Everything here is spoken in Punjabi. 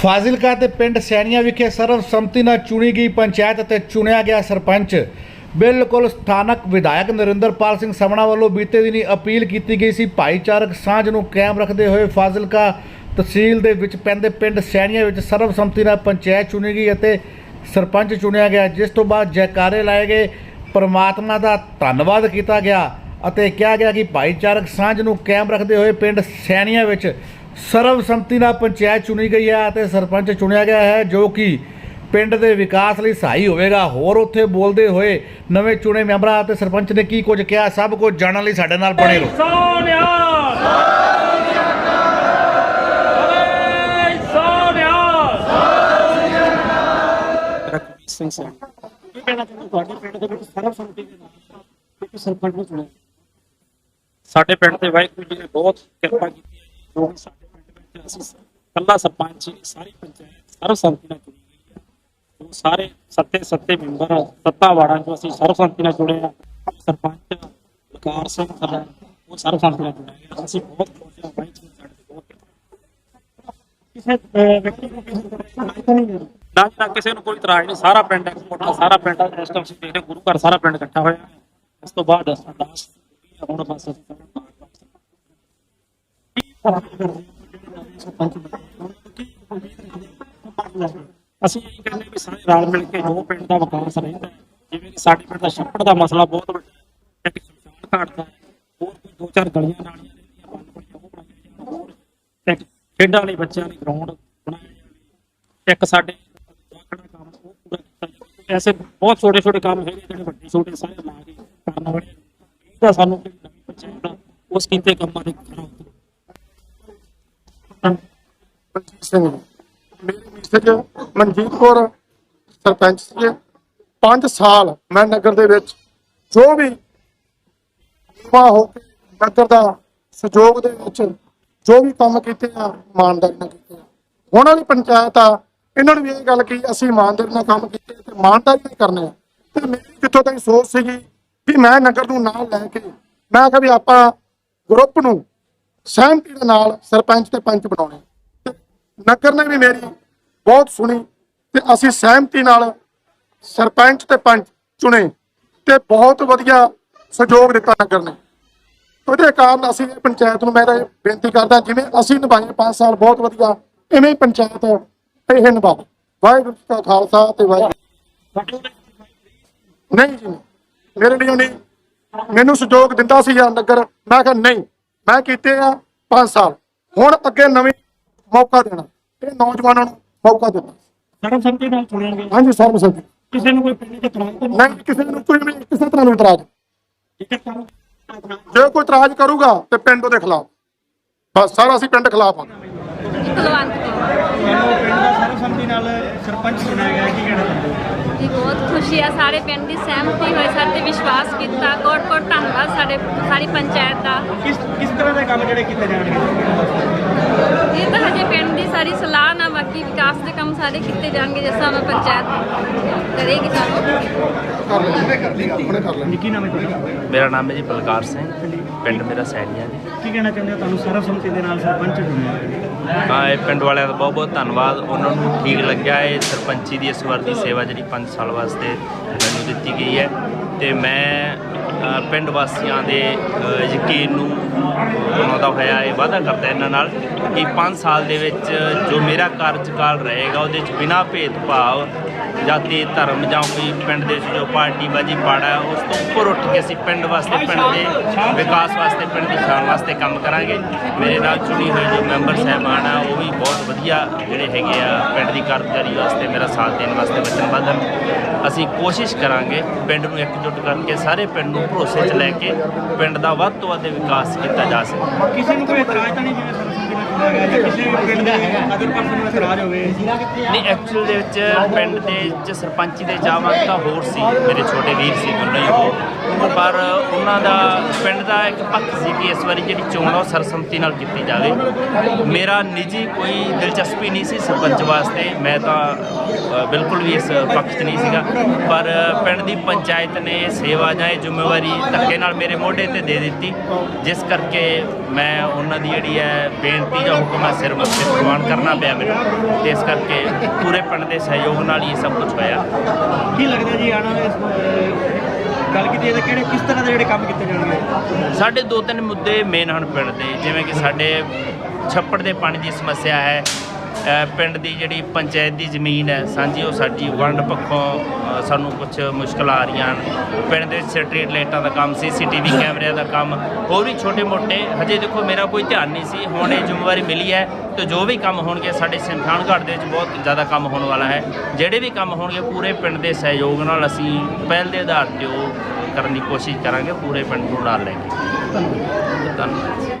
ਫਾਜ਼ਿਲਕਾ ਤੇ ਪਿੰਡ ਸੈਣੀਆਂ ਵਿਖੇ ਸਰਵਸੰਮਤੀ ਨਾਲ ਚੁਣੀ ਗਈ ਪੰਚਾਇਤ ਅਤੇ ਚੁਣਿਆ ਗਿਆ ਸਰਪੰਚ। ਬਿਲਕੁਲ ਸਥਾਨਕ ਵਿਧਾਇਕ ਨਰਿੰਦਰਪਾਲ ਸਿੰਘ ਸਮਣਾ ਵੱਲੋਂ ਬੀਤੇ ਦਿਨੀ ਅਪੀਲ ਕੀਤੀ ਗਈ ਸੀ, ਭਾਈਚਾਰਕ ਸਾਂਝ ਨੂੰ ਕਾਇਮ ਰੱਖਦੇ ਹੋਏ ਫਾਜ਼ਿਲਕਾ ਤਹਿਸੀਲ ਦੇ ਵਿੱਚ ਪੈਂਦੇ ਪਿੰਡ ਸੈਣੀਆਂ ਵਿੱਚ ਸਰਵਸੰਮਤੀ ਨਾਲ ਪੰਚਾਇਤ ਚੁਣੀ ਗਈ ਅਤੇ ਸਰਪੰਚ ਚੁਣਿਆ ਗਿਆ, ਜਿਸ ਤੋਂ ਬਾਅਦ ਜੈਕਾਰੇ ਲਾਏ ਗਏ, ਪਰਮਾਤਮਾ ਦਾ ਧੰਨਵਾਦ ਕੀਤਾ ਗਿਆ ਅਤੇ ਕਿਹਾ ਗਿਆ ਕਿ ਭਾਈਚਾਰਕ ਸਾਂਝ ਨੂੰ ਕਾਇਮ ਰੱਖਦੇ ਹੋਏ ਪਿੰਡ ਸੈਣੀਆਂ ਵਿੱਚ ਸਰਵਸੰਮਤੀ ਨਾਲ ਪੰਚਾਇਤ ਚੁਣੀ ਗਈ ਹੈ ਅਤੇ ਸਰਪੰਚ ਚੁਣਿਆ ਗਿਆ ਹੈ ਜੋ ਕਿ ਪਿੰਡ ਦੇ ਵਿਕਾਸ ਲਈ ਸਹਾਈ ਹੋਵੇਗਾ। ਹੋਰ ਉੱਥੇ ਬੋਲਦੇ ਹੋਏ ਨਵੇਂ ਚੁਣੇ ਮੈਂਬਰਾਂ ਅਤੇ ਸਰਪੰਚ ਨੇ ਕੀ ਕੁਝ ਕਿਹਾ ਸਭ ਕੁਝ ਜਾਣਨ ਲਈ ਸਾਡੇ ਨਾਲ ਬਣੇ ਰਹੋ। ਸੋਨਿਆ ਓਏ ਸੋਨਿਆ ਰਘਵੀਰ ਸਿੰਘ ਸਰ ਕੀ ਕਹਿਣਾ ਚਾਹੁੰਦੇ ਤੁਹਾਡੇ ਪਿੰਡ ਦੇ ਵਿੱਚ ਸਰਵਸੰਮਤੀ ਦੇ ਨਾਲ ਇੱਕ ਸਰਪੰਚ ਨੂੰ ਚੁਣਿਆ ਸਾਡੇ ਪਿੰਡ ਦੇ ਵਾਹਿਗੁਰੂ ਜੀ ਨੇ ਬਹੁਤ ਕਿਰਪਾ ਕੀਤੀ ਹੈ। ਜੀ। ਜੋ ਵੀ ਸਾਡੇ ਪਿੰਡ ਅਸੀਂ ਕੱਲਾ ਸਰਪੰਚ ਸਾਰੀ ਪੰਚਾਇਤ ਸਰਵਸੰਮਤੀ ਨਾਲ ਚੁਣੀ ਗਈ ਹੈ। ਜੋ ਸਾਰੇ ਸੱਤੇ ਸੱਤੇ ਮੈਂਬਰ ਸੱਤਾ ਵਾਰਡਾਂ ਚੋਂ ਅਸੀਂ ਸਰਵਸੰਮਤੀ ਨਾਲ ਚੁਣੇ ਆ। ਸਰਪੰਚ ਵਿਕਾਰ ਸਿੰਘ ਸਾਡਾ, ਉਹ ਸਰਵਸੰਮਤੀ ਨਾਲ ਚੁਣਿਆ ਗਿਆ ਅਸੀਂ ਬਹੁਤ ਖੁਸ਼ ਹਾਂ ਵਾਹਿਗੁਰੂ ਜੀ ਸਾਡੇ ਬਹੁਤ ਕਿਸੇ ਵਿਅਕਤੀ ਨੂੰ ਕਿਸੇ ਨਹੀਂ ਮਿਲੀ ਨਾ ਨਾ ਕਿਸੇ ਨੂੰ ਕੋਈ ਇਤਰਾਜ਼ ਨਹੀਂ। ਸਾਰਾ ਪਿੰਡ ਇੱਕ ਸਾਰਾ ਪਿੰਡ ਇਸ ਟਾਈਮ ਦੇਖ ਰਹੇ ਗੁਰੂ ਘਰ ਸਾਰਾ ਪਿੰਡ ਇਕੱਠਾ ਹੋਇਆ ਇਸ ਤੋਂ ਬਾਅਦ ਅਰਦਾਸ ਹੁਣ ਬਸ ਅਸੀਂ ਸਰਪੰਚ ਬਣੇ ਅਸੀਂ ਇਹ ਕਹਿੰਦੇ ਵੀ ਸਾਰੇ ਰਲ ਮਿਲ ਕੇ ਜੋ ਪਿੰਡ ਦਾ ਵਿਕਾਸ ਰਹਿੰਦਾ ਜਿਵੇਂ ਕਿ ਸਾਡੇ ਪਿੰਡ ਦਾ ਛੱਪੜ ਦਾ ਮਸਲਾ ਬਹੁਤ ਵੱਡਾ ਇੱਕ ਸ਼ਮਸ਼ਾਨ ਘਾਟ ਦਾ ਹੋਰ ਕੋਈ ਦੋ ਚਾਰ ਗਲੀਆਂ ਨਾਲੀਆਂ ਰਹਿੰਦੀਆਂ ਬੰਦ ਪਈਆਂ ਉਹ ਬਣਾਈਆਂ ਜਾਣ ਹੋਰ ਖੇਡਾਂ ਲਈ ਬੱਚਿਆਂ ਲਈ ਗਰਾਊਂਡ ਬਣਾਇਆ ਜਾਵੇ ਇੱਕ ਸਾਡੇ ਜਾਖੜਾ ਕੰਮ ਉਹ ਪੂਰਾ ਕੀਤਾ ਜਾਵੇ ਐਸੇ ਬਹੁਤ ਛੋਟੇ ਛੋਟੇ ਕੰਮ ਹੈਗੇ ਜਿਹੜੇ ਵੱਡੇ ਛੋਟੇ ਸਾਰੇ ਲਾ ਕੇ ਕਰਨ ਵਾਲੇ ਇਹਦਾ ਸਾਨੂੰ ਕੋਈ ਨਵੀਂ ਪੰਚਾਇਤ ਉਸ ਕੀਤੇ ਕੰਮਾਂ ਦੇ ਖਰਾ ਮਨਜੀਤ ਸਿੰਘ ਜੀ ਮੇਰੀ ਮਿਸਜ ਮਨਜੀਤ ਕੌਰ, ਸਰਪੰਚ ਸੀ 5 ਸਾਲ ਮੈਂ ਨਗਰ ਦੇ ਵਿੱਚ, ਜੋ ਵੀ ਸੇਵਾ ਹੋ ਕੇ ਨਗਰ ਦਾ ਸਹਿਯੋਗ ਦੇ ਵਿੱਚ ਜੋ ਵੀ ਕੰਮ ਕੀਤੇ ਆ, ਇਮਾਨਦਾਰੀ ਨਾਲ ਕੀਤੇ ਆ। ਹੁਣ ਵਾਲੀ ਪੰਚਾਇਤ ਆ, ਇਹਨਾਂ ਨੂੰ ਵੀ ਇਹ ਗੱਲ ਕੀ ਅਸੀਂ ਇਮਾਨਦਾਰੀ ਨਾਲ ਕੰਮ ਕੀਤੇ ਤੇ ਇਮਾਨਦਾਰੀ ਨਾਲ ਕਰਨੇ ਆ। ਤੇ ਮੇਰੀ ਕਿੱਥੋਂ ਤੱਕ ਸੋਚ ਸੀਗੀ ਵੀ ਮੈਂ ਨਗਰ ਨੂੰ ਨਾਲ ਲੈ ਕੇ, ਮੈਂ ਕਿਹਾ ਵੀ ਆਪਾਂ ਗਰੁੱਪ ਨੂੰ ਸਹਿਮਤੀ ਦੇ ਨਾਲ ਸਰਪੰਚ ਤੇ ਪੰਚ ਬਣਾਉਣੇ। ਤੇ ਨਗਰ ਨੇ ਵੀ ਮੇਰੀ ਬਹੁਤ ਸੁਣੀ ਤੇ ਅਸੀਂ ਸਹਿਮਤੀ ਨਾਲ ਸਰਪੰਚ ਤੇ ਪੰਚ ਚੁਣੇ ਤੇ ਬਹੁਤ ਵਧੀਆ ਸਹਿਯੋਗ ਦਿੱਤਾ ਨਗਰ ਨੇ। ਉਹਦੇ ਕਾਰਨ ਅਸੀਂ ਇਹ ਪੰਚਾਇਤ ਨੂੰ ਮੈਂ ਤਾਂ ਬੇਨਤੀ ਕਰਦਾ, ਜਿਵੇਂ ਅਸੀਂ ਨਿਭਾਏ 5 ਸਾਲ ਬਹੁਤ ਵਧੀਆ, ਇਵੇਂ ਹੀ ਪੰਚਾਇਤ ਇਹ ਨਿਭਾਓ ਵਾਹਿਗੁਰੂ ਜੀ ਕਾ ਖਾਲਸਾ ਤੇ ਵਾਹਿਗੁਰੂ ਨਹੀਂ ਜੀ ਮੇਰੇ ਲਈ ਨਹੀਂ ਮੈਨੂੰ ਸਹਿਯੋਗ ਦਿੰਦਾ ਸੀ ਯਾਰ ਨਗਰ, ਮੈਂ ਕਿਹਾ ਨਹੀਂ। ਮੈਂ ਕੀਤੇ ਆ 5 ਸਾਲ। ਹੁਣ ਅੱਗੇ ਨਵੀਂ ਮੌਕਾ ਦੇਣਾ। ਇਹ ਨੌਜਵਾਨਾਂ ਨੂੰ ਮੌਕਾ ਦੇਣਾ। ਸਰਵਸੰਮਤੀ ਨਾਲ ਚੁਣਿਆ ਗਿਆ ਹਾਂਜੀ ਸਰਬਸੰਮਤੀ ਕਿਸੇ ਨੂੰ ਕੋਈ ਪਿੰਡ ਦੇ ਤਰ੍ਹਾਂ ਤਾਂ ਨਹੀਂ ਕਿਸੇ ਨੂੰ ਕੋਈ ਵੀ ਕਿਸੇ ਤਰ੍ਹਾਂ ਦਾ ਇਤਰਾਜ਼। ਹੈ ਜੇ ਕੋਈ ਇਤਰਾਜ਼ ਕਰੂਗਾ ਤੇ ਪਿੰਡ ਉਹਦੇ ਖਿਲਾਫ। ਬਸ ਸਾਰਾ ਅਸੀਂ ਪਿੰਡ ਖਿਲਾਫ ਆ ਸਰਵਸੰਮਤੀ ਨਾਲ ਸਰਪੰਚ ਚੁਣਿਆ ਗਿਆ ਕੀ ਕਹਿਣਾ ਚਾਹੁੰਦੇ ਹੋ? ਜੀ ਬਹੁਤ ਖੁਸ਼ੀ ਆ ਸਾਰੇ ਪਿੰਡ ਦੀ ਸਹਿਮਤੀ ਹੋਈ ਸਾਡੇ ਤੇ ਵਿਸ਼ਵਾਸ ਕੀਤਾ। ਕੋਟ ਕੋਟ ਧੰਨਵਾਦ ਸਾਡੇ ਸਾਰੀ ਪੰਚਾਇਤ ਦਾ। ਕਿਸ ਕਿਸ ਤਰ੍ਹਾਂ ਦੇ ਕੰਮ ਜਿਹੜੇ ਕੀਤੇ ਜਾਣਗੇ? ਇਹ ਤਾਂ ਹਜੇ ਪਿੰਡ ਦੀ ਸਾਰੀ ਸਲਾਹ ਨਾਲ ਬਾਕੀ ਵਿਕਾਸ ਦੇ ਕੰਮ ਸਾਰੇ ਕੀਤੇ ਜਾਣਗੇ ਜਿਸ ਤਰ੍ਹਾਂ ਮੈਂ ਪੰਚਾਇਤ ਕਰੇਗੀ ਸਾਨੂੰ। ਕਰ ਲੈਂਦੇ ਕਰ ਲਈ ਆਪਣੇ ਕਰ ਲੈਂਦੇ। ਕੀ ਨਾਮ ਹੈ ਤੁਹਾਡਾ? ਮੇਰਾ ਨਾਮ ਹੈ ਜੀ ਬਲਕਾਰ ਸਿੰਘ। ਪਿੰਡ ਮੇਰਾ ਸੈਣੀਆਂ ਜੀ। ਕੀ ਕਹਿਣਾ ਚਾਹੁੰਦੇ ਹੋ? ਤੁਹਾਨੂੰ ਸਰਵਸੰਮਤੀ ਦੇ ਨਾਲ ਸਰਪੰਚ ਚੁਣਿਆ ਹਾਂ। ਇਹ ਪਿੰਡ ਵਾਲਿਆਂ ਦਾ ਬਹੁਤ ਬਹੁਤ ਧੰਨਵਾਦ। ਉਹਨਾਂ ਨੂੰ ਠੀਕ ਲੱਗਿਆ। ਇਹ ਸਰਪੰਚੀ ਦੀ ਇਸ ਵਾਰ ਦੀ ਸੇਵਾ ਜਿਹੜੀ 5 ਸਾਲ ਵਾਸਤੇ ਮੈਨੂੰ ਦਿੱਤੀ ਗਈ ਹੈ। ਤੇ ਮੈਂ ਪਿੰਡ ਵਾਸੀਆਂ ਦੇ ਯਕੀਨ ਨੂੰ ਬਣਾਉਂਦਾ ਹੋਇਆ ਇਹ ਵਾਅਦਾ ਕਰਦਾ ਇਹਨਾਂ ਨਾਲ ਕਿ 5 ਸਾਲ ਦੇ ਵਿੱਚ ਜੋ ਮੇਰਾ ਕਾਰਜਕਾਲ ਰਹੇਗਾ ਉਹਦੇ ਵਿੱਚ ਬਿਨਾਂ ਭੇਦਭਾਵ ਜਾਤੀ ਧਰਮ ਜਾਂ ਕੋਈ ਪਿੰਡ ਦੇ ਜੋ ਪਾਰਟੀ ਬਾਜੀ ਪਾੜਾ ਹੈ, ਉਸ ਤੋਂ ਉੱਪਰ ਉੱਠ ਕੇ ਅਸੀਂ ਪਿੰਡ ਵਾਸਤੇ ਪਿੰਡ ਦੇ ਵਿਕਾਸ ਵਾਸਤੇ ਪਿੰਡ ਦੀ ਸ਼ਾਨ ਵਾਸਤੇ ਕੰਮ ਕਰਾਂਗੇ। ਮੇਰੇ ਨਾਲ ਚੁਣੀ ਹੋਈ ਜੋ ਮੈਂਬਰ ਸਹਿਬਾਨ ਆ ਉਹ ਵੀ ਬਹੁਤ ਵਧੀਆ ਜਿਹੜੇ ਹੈਗੇ ਆ ਪਿੰਡ ਦੀ ਕਾਰਜਕਾਰੀ ਵਾਸਤੇ ਮੇਰਾ ਸਾਥ ਦੇਣ ਵਾਸਤੇ ਵਚਨਬੱਧ ਹਨ। ਅਸੀਂ ਕੋਸ਼ਿਸ਼ ਕਰਾਂਗੇ ਪਿੰਡ ਨੂੰ ਇਕਜੁੱਟ ਕਰਕੇ ਸਾਰੇ ਪਿੰਡ ਨੂੰ ਭਰੋਸੇ 'ਚ ਲੈ ਕੇ ਪਿੰਡ ਦਾ ਵੱਧ ਤੋਂ ਵੱਧ ਵਿਕਾਸ ਕੀਤਾ ਜਾ ਸਕੇ। ਕਿਸੇ ਨੂੰ ਕੋਈ ਇਤਰਾਜ਼ ਤਾਂ ਨਹੀਂ ਜਿਵੇਂ ਸਰਵਸੰਮਤੀ ਨਾਲ ਚੁਣਿਆ ਗਿਆ ਜਾਂ ਕਿਸੇ ਵੀ ਪਿੰਡ ਦੇ ਅਦਰ ਪਰਸਨ ਨੂੰ ਇਤਰਾਜ਼ ਹੋਵੇ। ਨਹੀਂ ਐਕਚੁਅਲ ਦੇ ਵਿੱਚ ਪਿੰਡ ਦੇ ਵਿੱਚ ਸਰਪੰਚੀ ਦੇ ਚਾਹਵਾਨ ਤਾਂ ਹੋਰ ਸੀ ਮੇਰੇ ਛੋਟੇ ਵੀਰ ਸੀ ਉਹਨਾਂ ਹੀ ਉਹ। ਪਰ ਉਹਨਾਂ ਦਾ ਪਿੰਡ ਦਾ ਇੱਕ ਪੱਖ ਸੀ ਕਿ ਇਸ ਵਾਰੀ ਜਿਹੜੀ ਚੋਣ ਆ ਉਹ ਸਰਸੰਮਤੀ ਨਾਲ ਕੀਤੀ ਜਾਵੇ। ਮੇਰਾ ਨਿੱਜੀ ਕੋਈ ਦਿਲਚਸਪੀ ਨਹੀਂ ਸੀ ਸਰਪੰਚ ਵਾਸਤੇ ਮੈਂ ਤਾਂ ਬਿਲਕੁਲ ਵੀ ਇਸ ਪੱਖ 'ਚ ਨਹੀਂ ਸੀਗਾ। ਪਰ ਪਿੰਡ ਦੀ ਪੰਚਾਇਤ ਨੇ ਸੇਵਾ ਜਾਂ ਇਹ ਜ਼ਿੰਮੇਵਾਰੀ ਧੱਕੇ ਨਾਲ ਮੇਰੇ ਮੋਢੇ ਤੇ ਦੇ ਦਿੱਤੀ। ਜਿਸ ਕਰਕੇ ਮੈਂ ਉਹਨਾਂ ਦੀ ਜਿਹੜੀ ਹੈ ਬੇਨਤੀ ਜਾਂ ਹੁਕਮ ਹੈ ਸਿਰ ਮੱਥੇ ਪ੍ਰਵਾਨ ਕਰਨਾ ਪਿਆ ਮੈਨੂੰ। ਤੇ ਇਸ ਕਰਕੇ ਪੂਰੇ ਪਿੰਡ ਦੇ ਸਹਿਯੋਗ ਨਾਲ ਹੀ ਇਹ ਸਭ ਕੁਝ ਹੋਇਆ। ਕੀ ਲੱਗਦਾ ਜੀ ਆਣਾ ਗੱਲ ਕੀਤੀ ਇਹਦੇ ਕਿਹੜੇ ਕਿਸ ਤਰ੍ਹਾਂ ਦੇ ਜਿਹੜੇ ਕੰਮ ਕੀਤੇ ਜਾਣਗੇ? ਸਾਡੇ ਦੋ ਤਿੰਨ ਮੁੱਦੇ ਮੇਨ ਹਨ ਪਿੰਡ ਦੇ। ਜਿਵੇਂ ਕਿ ਸਾਡੇ ਛੱਪੜ ਦੇ ਪਾਣੀ ਦੀ ਸਮੱਸਿਆ ਹੈ ਪਿੰਡ ਦੀ ਜਿਹੜੀ ਪੰਚਾਇਤ ਦੀ ਜ਼ਮੀਨ ਹੈ, ਸਾਂਝੀ ਉਹ ਸਾਡੀ ਵੰਡ ਪੱਖੋਂ ਸਾਨੂੰ ਕੁਝ ਮੁਸ਼ਕਲਾਂ ਆ ਰਹੀਆਂ ਹਨ। ਪਿੰਡ ਦੇ ਸਟਰੀਟ ਲਾਈਟਾਂ ਦਾ ਕੰਮ, ਸੀਸੀਟੀਵੀ ਕੈਮਰਿਆਂ ਦਾ ਕੰਮ, ਹੋਰ ਵੀ ਛੋਟੇ ਮੋਟੇ ਹਜੇ ਦੇਖੋ ਮੇਰਾ ਕੋਈ ਧਿਆਨ ਨਹੀਂ ਸੀ, ਹੁਣ ਇਹ ਜ਼ਿੰਮੇਵਾਰੀ ਮਿਲੀ ਹੈ ਤੇ ਜੋ ਵੀ ਕੰਮ ਹੋਣਗੇ, ਸਾਡੇ ਸ਼ਮਸ਼ਾਨ ਘਾਟ ਦੇ ਵਿੱਚ ਬਹੁਤ ਜ਼ਿਆਦਾ ਕੰਮ ਹੋਣ ਵਾਲਾ ਹੈ। ਜਿਹੜੇ ਵੀ ਕੰਮ ਹੋਣਗੇ, ਪੂਰੇ ਪਿੰਡ ਦੇ ਸਹਿਯੋਗ ਨਾਲ ਅਸੀਂ ਪਹਿਲ ਦੇ ਆਧਾਰ ਤੇ ਉਹ ਕਰਨ ਦੀ ਕੋਸ਼ਿਸ਼ ਕਰਾਂਗੇ, ਪੂਰੇ ਪਿੰਡ ਨੂੰ ਨਾਲ ਲੈ ਕੇ। ਧੰਨਵਾਦ।